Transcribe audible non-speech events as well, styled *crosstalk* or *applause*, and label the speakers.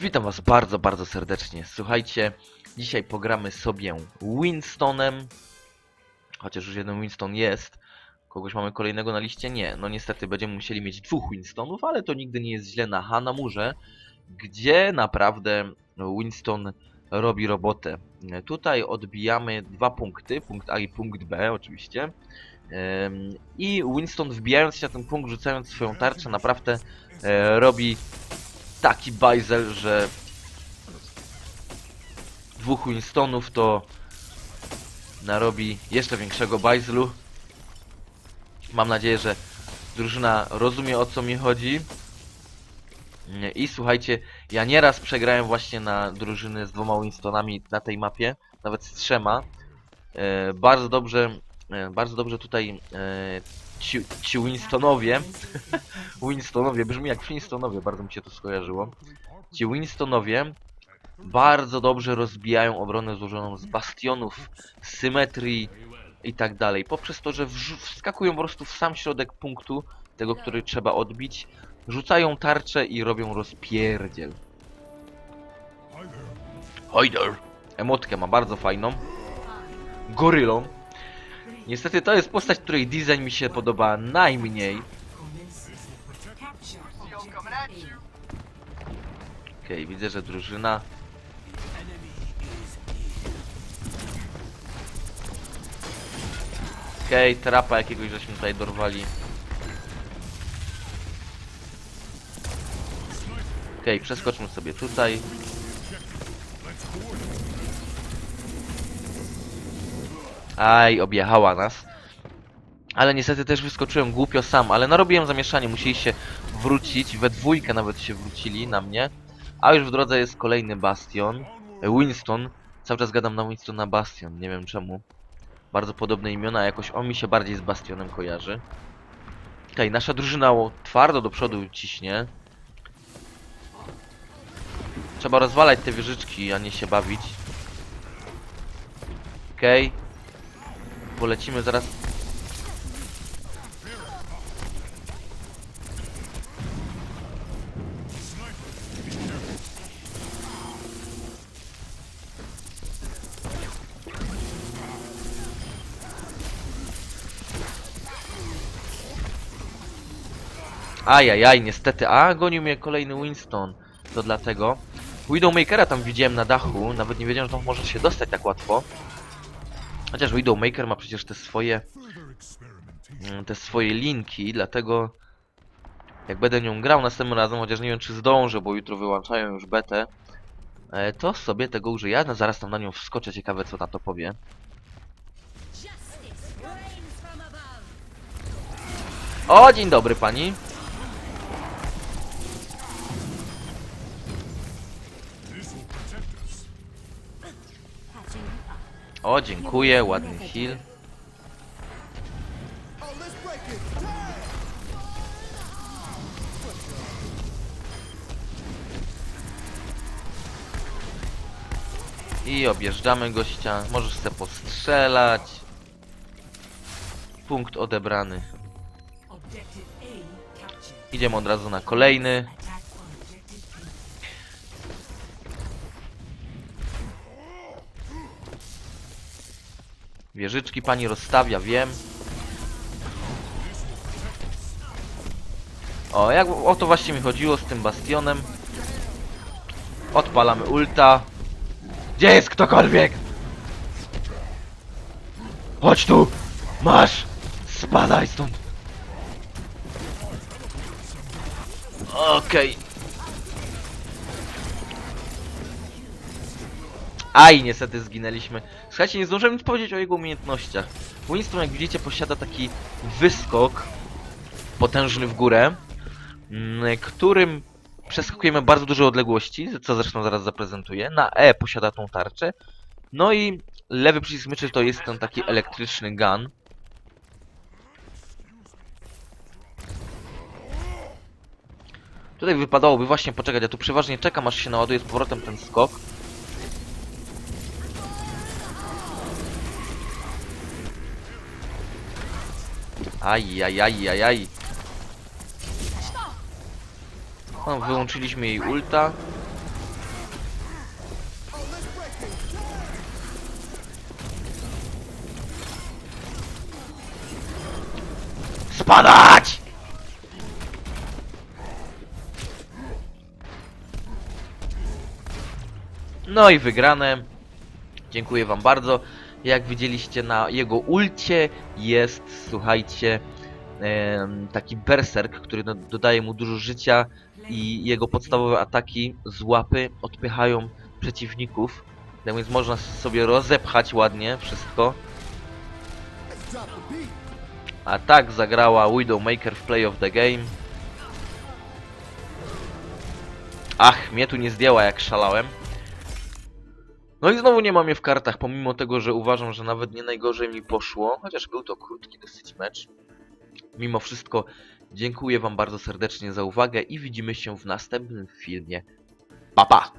Speaker 1: Witam was bardzo, bardzo serdecznie. Słuchajcie, dzisiaj pogramy sobie Winstonem. Chociaż już jeden Winston jest. Kogoś mamy kolejnego na liście? Nie. No niestety będziemy musieli mieć dwóch Winstonów, ale to nigdy nie jest źle na Hanamurze, gdzie naprawdę Winston robi robotę. Tutaj odbijamy dwa punkty, punkt A i punkt B oczywiście. I Winston wbijając się na ten punkt, rzucając swoją tarczę, naprawdę e, robi taki bajzel, że dwóch Winstonów to narobi jeszcze większego bajzlu. Mam nadzieję, że drużyna rozumie o co mi chodzi. I słuchajcie, ja nieraz przegrałem właśnie na drużyny z dwoma Winstonami na tej mapie, nawet z trzema. E, bardzo dobrze, e, bardzo dobrze tutaj e, ci, ci Winstonowie *laughs* Winstonowie, brzmi jak Flintstonowie, bardzo mi się to skojarzyło. Ci Winstonowie bardzo dobrze rozbijają obronę złożoną z bastionów, symetrii i tak dalej. Poprzez to, że wskakują po prostu w sam środek punktu, tego, który trzeba odbić, rzucają tarczę i robią rozpierdziel. Hojder! Emotkę ma bardzo fajną. Gorylą. Niestety to jest postać, której design mi się podoba najmniej. Okej, widzę, że drużyna. Okej, trapa jakiegoś żeśmy tutaj dorwali. Okej, przeskoczmy sobie tutaj. Aj, objechała nas. Ale niestety też wyskoczyłem głupio sam, ale narobiłem zamieszanie, musieliście wrócić, we dwójkę nawet się wrócili na mnie. A już w drodze jest kolejny Bastion. e, Winston. Cały czas gadam na Winstona Bastion, nie wiem czemu. Bardzo podobne imiona, jakoś on mi się bardziej z Bastionem kojarzy. Okej, nasza drużyna twardo do przodu ciśnie. Trzeba rozwalać te wieżyczki, a nie się bawić. Okej. Polecimy zaraz Ajajaj, niestety. A, gonił mnie kolejny Winston. To dlatego. Widowmakera tam widziałem na dachu. Nawet nie wiedziałem, że tam może się dostać tak łatwo. Chociaż Widowmaker ma przecież te swoje... mm, Te swoje linki, dlatego... Jak będę nią grał następnym razem, chociaż nie wiem czy zdążę, bo jutro wyłączają już betę. e, To sobie tego użyję. Ja zaraz tam na nią wskoczę, ciekawe co na to powie. O, dzień dobry pani. O, dziękuję, ładny heal. I objeżdżamy gościa. Możesz se postrzelać. Punkt odebrany. Idziemy od razu na kolejny. Wieżyczki pani rozstawia, wiem. O, jak o to właśnie mi chodziło z tym bastionem. Odpalamy ulta. Gdzie jest ktokolwiek? Chodź tu! Masz! Spadaj stąd! Okej. Aj, niestety zginęliśmy. Słuchajcie, nie zdążyłem nic powiedzieć o jego umiejętnościach. Winston, jak widzicie, posiada taki wyskok potężny w górę, mm, którym przeskakujemy bardzo duże odległości, co zresztą zaraz zaprezentuję. Na E posiada tą tarczę. No i lewy przycisk myszy to jest ten taki elektryczny gun. Tutaj wypadałoby właśnie poczekać, ja tu przeważnie czekam aż się naładuje z powrotem ten skok. Ajajajajaj. No, wyłączyliśmy jej ulta. Spadać! No i wygrane. Dziękuję wam bardzo. Jak widzieliście na jego ulcie jest, słuchajcie, taki berserk, który no, dodaje mu dużo życia i jego podstawowe ataki z łapy odpychają przeciwników. Tak więc można sobie rozepchać ładnie wszystko. A tak zagrała Widowmaker w Play of the Game. Ach, mnie tu nie zdjęła jak szalałem. No i znowu nie mam je w kartach, pomimo tego, że uważam, że nawet nie najgorzej mi poszło, chociaż był to krótki dosyć mecz. Mimo wszystko dziękuję wam bardzo serdecznie za uwagę i widzimy się w następnym filmie. Pa pa!